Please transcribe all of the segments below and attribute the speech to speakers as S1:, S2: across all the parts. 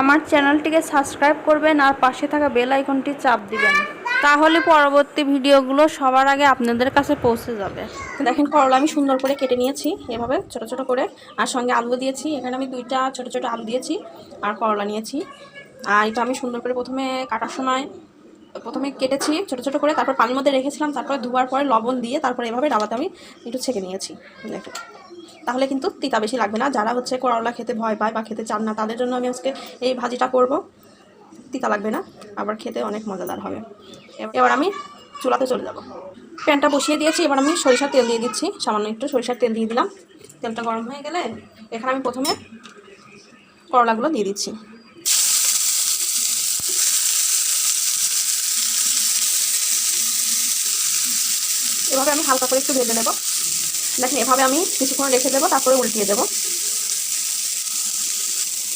S1: আমার চ্যানেলটিকে সাবস্ক্রাইব করবেন আর পাশে থাকা বেল আইকনটি চাপ দিবেন। তাহলে পরবর্তী ভিডিওগুলো সবার আগে আপনাদের কাছে পৌঁছে যাবে।
S2: দেখেন, করলা আমি সুন্দর করে কেটে নিয়েছি এভাবে, ছোট ছোট করে। আর সঙ্গে আলু দিয়েছি। এখানে আমি দুইটা ছোট ছোট আলু দিয়েছি আর করলা নিয়েছি। আর এটা আমি সুন্দর করে প্রথমে কাটার সময় প্রথমে কেটেছি ছোট ছোট করে, তারপর পানির মধ্যে রেখেছিলাম, তারপরে ধোয়ার পরে লবণ দিয়ে তারপর এভাবে ডাবাতে আমি একটু ছেঁকে নিয়েছি। দেখো তাহলে কিন্তু তিতা বেশি লাগবে না। যারা হচ্ছে করলা খেতে ভয় পায় বা খেতে চান না, তাদের জন্য আমি আজকে এই ভাজিটা করব। তিতা লাগবে না, আবার খেতে অনেক মজাদার হবে। এবার আমি চুলাতে চলে যাব। প্যানটা বসিয়ে দিয়েছি, এবার আমি সরিষার তেল দিয়ে দিচ্ছি। সামান্য একটু সরিষার তেল দিয়ে দিলাম। তেলটা গরম হয়ে গেলে এখানে আমি প্রথমে করলাগুলো দিয়ে দিচ্ছি। এভাবে আমি হালকা করে একটু ভেজে নেব। দেখেন, এভাবে আমি কিছুক্ষণ রেখে দেবো, তারপরে উল্টিয়ে দেবো।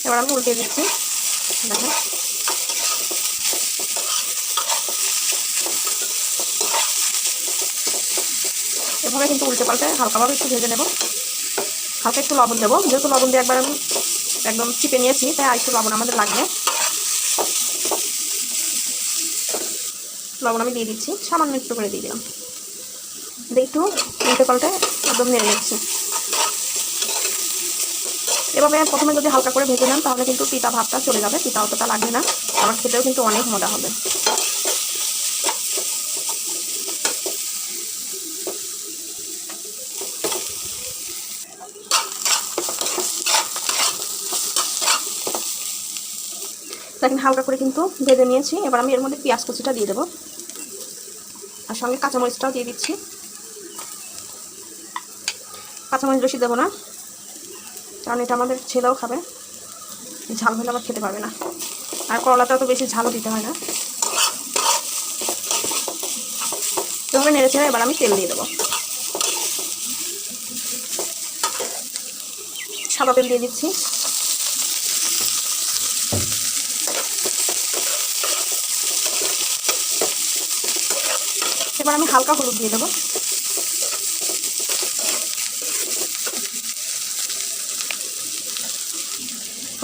S2: এবার আমি উল্টিয়ে দিচ্ছি। দেখেন। এভাবে কিন্তু উল্টে পাল্টে হালকাভাবে একটু ভেজে নেব। হালকা একটু লবণ দেবো। যেহেতু লবণ দিয়ে একবার আমি একদম চিপে নিয়েছি, তাই আর একটু লবণ আমাদের লাগবে। লবণ আমি দিয়ে দিচ্ছি, সামান্য একটু করে দিয়ে দিলাম। একটু উল্টে পাল্টে একদম নেড়ে নিচ্ছি। এভাবে প্রথমে যদি হালকা করে ভেজে নেন, তাহলে কিন্তু পিতা ভাবটা চলে যাবে পিতা অতটা লাগবে না আমার খেতেও কিন্তু অনেক মজা হবে। দেখেন, হালকা করে কিন্তু ভেজে নিয়েছি। এবার আমি এর মধ্যে পেঁয়াজ কুচিটা দিয়ে দেবো। আর সঙ্গে কাঁচামরিচটাও দিয়ে দিচ্ছি। কাঁচামরিচ বেশি দেবো না। কারণ এটা আমাদের ছেলেও খাবে। ঝাল হলে আবার খেতে পারবে না। আর করলাটাও তো বেশি ঝালও দিতে হয় না। এভাবে নেড়ে এবার আমি তেল দিয়ে দেবো। সাদা তেল দিয়ে দিচ্ছি। এবার আমি হালকা হলুদ দিয়ে দেবো।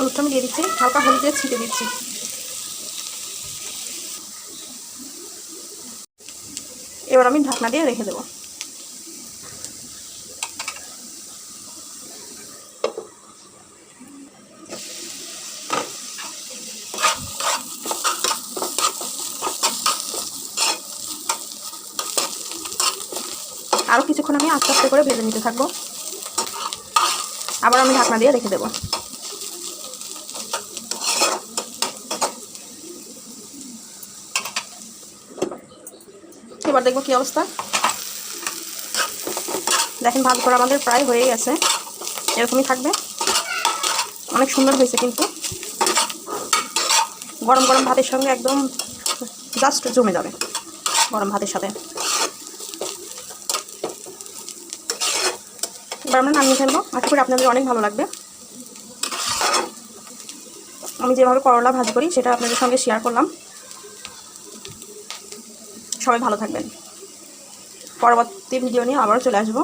S2: হলুদটা আমি দিয়ে দিচ্ছি, হালকা হলুদ দিয়ে ছিটে দিচ্ছি। এবার আমি ঢাকনা দিয়ে রেখে দেবো। আরও কিছুক্ষণ আমি আস্তে আস্তে করে ভেজে নিতে থাকব। আবার আমি ঢাকনা দিয়ে রেখে দেবো। এবার দেখব কি অবস্থা। দেখেন ভাত করা আমাদের প্রায় হয়ে গেছে। এরকমই থাকবে। অনেক সুন্দর হয়েছে কিন্তু। গরম গরম ভাতের সঙ্গে একদম জাস্ট জমে যাবে গরম ভাতের সাথে। এবার আমরা নামিয়ে ফেলব। আশা করি আপনাদের অনেক ভালো লাগবে। আমি যেভাবে করলা ভাজি করি, সেটা আপনাদের সঙ্গে শেয়ার করলাম। সবাই ভালো থাকবেন। পরবর্তী ভিডিও নিয়ে আবারও চলে আসব।